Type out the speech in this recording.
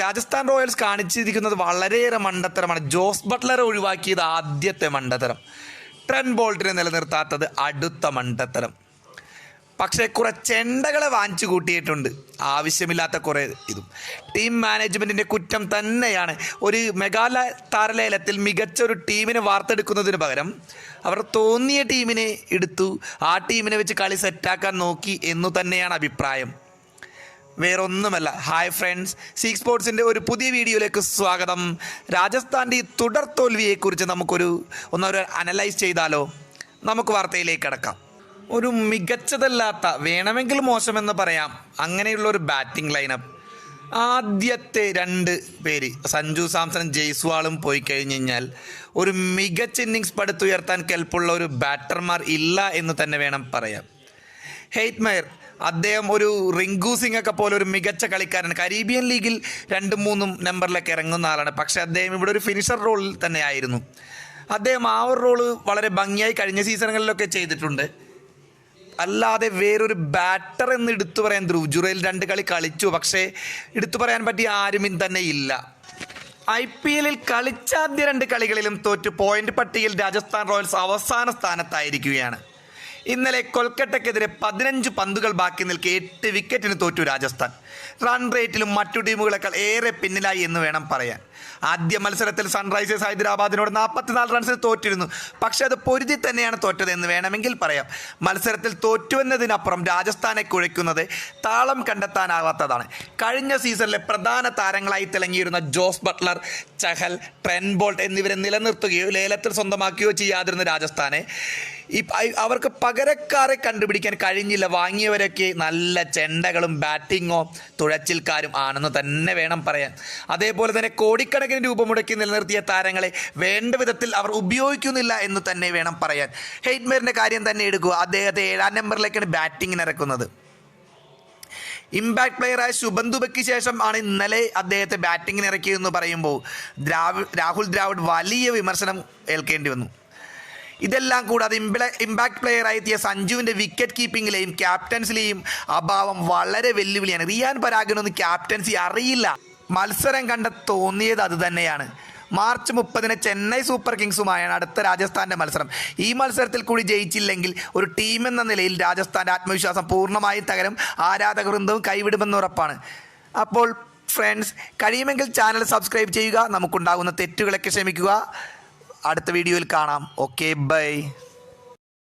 Rajasthan Royals കാണിച്ചിരിക്കുന്നത് വളരെയേറെ മണ്ടത്തരമാണ്. ജോസ് ബട്ട്ലറെ ഒഴിവാക്കിയത് ആദ്യത്തെ മണ്ടത്തരം. ട്രെൻ ബോൾട്ടിനെ നിലനിർത്താത്തത് അടുത്ത മണ്ടത്തരം. പക്ഷേ കുറെ ചെണ്ടകളെ വാങ്ങിച്ചു കൂട്ടിയിട്ടുണ്ട്. ആവശ്യമില്ലാത്ത കുറേ ഇതും. ടീം മാനേജ്മെന്റിന്റെ കുറ്റം തന്നെയാണ്. ഒരു മെഗാല താരലേലത്തിൽ മികച്ച ഒരു ടീമിനെ വാർത്തെടുക്കുന്നതിന് പകരം അവർ തോന്നിയ ടീമിനെ എടുത്തു. ആ ടീമിനെ വെച്ച് കളി സെറ്റാക്കാൻ നോക്കി എന്നു തന്നെയാണ് അഭിപ്രായം. വേറൊന്നുമല്ല. ഹായ് ഫ്രണ്ട്സ് സീക്ക് സ്പോർട്സിന്റെ ഒരു പുതിയ വീഡിയോയിലേക്ക് സ്വാഗതം. രാജസ്ഥാന്റെ ഈ തുടർ തോൽവിയെക്കുറിച്ച് നമുക്കൊരു ഒന്നൊരു അനലൈസ് ചെയ്താലോ? നമുക്ക് വാർത്തയിലേക്ക് കിടക്കാം. ഒരു മികച്ചതല്ലാത്ത വേണമെങ്കിൽ മോശമെന്ന് പറയാം അങ്ങനെയുള്ള ഒരു ബാറ്റിംഗ് ലൈനപ്പ് ആദ്യത്തെ രണ്ട് പേര് സഞ്ജു സാംസണും ജയ്സ്വാളും പോയി കഴിഞ്ഞ് കഴിഞ്ഞാൽ ഒരു മികച്ച ഇന്നിങ്സ് പടുത്തുയർത്താൻ കെൽപ്പുള്ള ഒരു ബാറ്റർമാർ ഇല്ല എന്ന് തന്നെ വേണം പറയാം ഹെയ്റ്റ്മയർ അദ്ദേഹം ഒരു റിങ്കു സിംഗ് ഒക്കെ പോലെ ഒരു മികച്ച കളിക്കാരൻ കരീബിയൻ ലീഗിൽ രണ്ടും മൂന്നും നമ്പറിലൊക്കെ ഇറങ്ങുന്ന ആളാണ്. പക്ഷേ അദ്ദേഹം ഇവിടെ ഒരു ഫിനിഷർ റോളിൽ തന്നെ ആയിരുന്നു. അദ്ദേഹം ആ ഒരു റോൾ വളരെ ഭംഗിയായി കഴിഞ്ഞ സീസണുകളിലൊക്കെ ചെയ്തിട്ടുണ്ട്. അല്ലാതെ വേറൊരു ബാറ്റർ എന്ന് എടുത്തു പറയാൻ ധ്രുവ്. ജുറയിൽ രണ്ട് കളി കളിച്ചു. പക്ഷേ എടുത്തു പറയാൻ പറ്റിയ ആരും തന്നെ ഇല്ല. ഐ പി എല്ലിൽ കളിച്ച ആദ്യ രണ്ട് കളികളിലും തോറ്റു പോയിന്റ് പട്ടികയിൽ രാജസ്ഥാൻ റോയൽസ് അവസാന സ്ഥാനത്തായിരിക്കുകയാണ്. ഇന്നലെ കൊൽക്കത്തക്കെതിരെ പതിനഞ്ച് പന്തുകൾ ബാക്കി നിൽക്കെ എട്ട് വിക്കറ്റിന് തോറ്റു രാജസ്ഥാൻ. റൺ റേറ്റിലും മറ്റു ടീമുകളെക്കാൾ ഏറെ പിന്നിലായി എന്ന് വേണം പറയാൻ. ആദ്യ മത്സരത്തിൽ സൺറൈസേഴ്സ് ഹൈദരാബാദിനോട് നാൽപ്പത്തിനാല് റൺസിന് തോറ്റിരുന്നു. പക്ഷേ അത് പൊരുതി തന്നെയാണ് തോറ്റത് എന്ന് വേണമെങ്കിൽ പറയാം. മത്സരത്തിൽ തോറ്റുവെന്നതിനപ്പുറം രാജസ്ഥാനെ കുഴയ്ക്കുന്നത് താളം കണ്ടെത്താനാവാത്തതാണ്. കഴിഞ്ഞ സീസണിലെ പ്രധാന താരങ്ങളായി തിളങ്ങിയിരുന്ന Jos Buttler Chahal Trent Boult എന്നിവരെ നിലനിർത്തുകയോ ലേലത്തിൽ സ്വന്തമാക്കുകയോ ചെയ്യാതിരുന്ന രാജസ്ഥാനെ ഈ അവർക്ക് പകരക്കാരെ കണ്ടുപിടിക്കാൻ കഴിഞ്ഞില്ല. വാങ്ങിയവരൊക്കെ നല്ല ചെണ്ടകളും ബാറ്റിങ്ങോ തുഴച്ചിൽക്കാരും ആണെന്ന് തന്നെ വേണം പറയാൻ. അതേപോലെ തന്നെ കോടിക്കണക്കിന് രൂപ മുടക്കി നിലനിർത്തിയ താരങ്ങളെ വേണ്ട വിധത്തിൽ അവർ ഉപയോഗിക്കുന്നില്ല എന്ന് തന്നെ വേണം പറയാൻ. ഹെയ്റ്റ്മേറിന്റെ കാര്യം തന്നെ എടുക്കുക. അദ്ദേഹത്തെ ഏഴാം നമ്പറിലേക്കാണ് ബാറ്റിങ്ങിന് ഇറക്കുന്നത് ഇമ്പാക്ട് പ്ലെയറായ ശുഭന്തുബയ്ക്ക് ശേഷം ആണ് ഇന്നലെ അദ്ദേഹത്തെ ബാറ്റിങ്ങിന് ഇറക്കിയതെന്ന് പറയുമ്പോൾ ദ്രാവിഡ് രാഹുൽ ദ്രാവിഡ് വലിയ വിമർശനം ഏൽക്കേണ്ടി വന്നു. ഇതെല്ലാം കൂടാതെ ഇംപ്ല ഇമ്പാക്ട് പ്ലെയറായി എത്തിയ സഞ്ജുവിന്റെ വിക്കറ്റ് കീപ്പിങ്ങിലെയും ക്യാപ്റ്റൻസിലെയും അഭാവം വളരെ വെല്ലുവിളിയാണ്. റിയാൻ പരാഗിനൊന്നും ക്യാപ്റ്റൻസി അറിയില്ല. മത്സരം കണ്ട തോന്നിയത് അത് തന്നെയാണ്. മാർച്ച് മുപ്പതിന് ചെന്നൈ സൂപ്പർ കിങ്സുമായാണ് അടുത്ത രാജസ്ഥാന്റെ മത്സരം. ഈ മത്സരത്തിൽ കൂടി ജയിച്ചില്ലെങ്കിൽ ഒരു ടീം എന്ന നിലയിൽ രാജസ്ഥാന്റെ ആത്മവിശ്വാസം പൂർണമായും തകരും. ആരാധക വൃന്ദവും കൈവിടുമെന്ന് ഉറപ്പാണ്. അപ്പോൾ ഫ്രണ്ട്സ് കഴിയുമെങ്കിൽ ചാനൽ സബ്സ്ക്രൈബ് ചെയ്യുക. നമുക്കുണ്ടാകുന്ന തെറ്റുകളൊക്കെ ക്ഷമിക്കുക. അടുത്ത വീഡിയോയിൽ കാണാം. Okay bye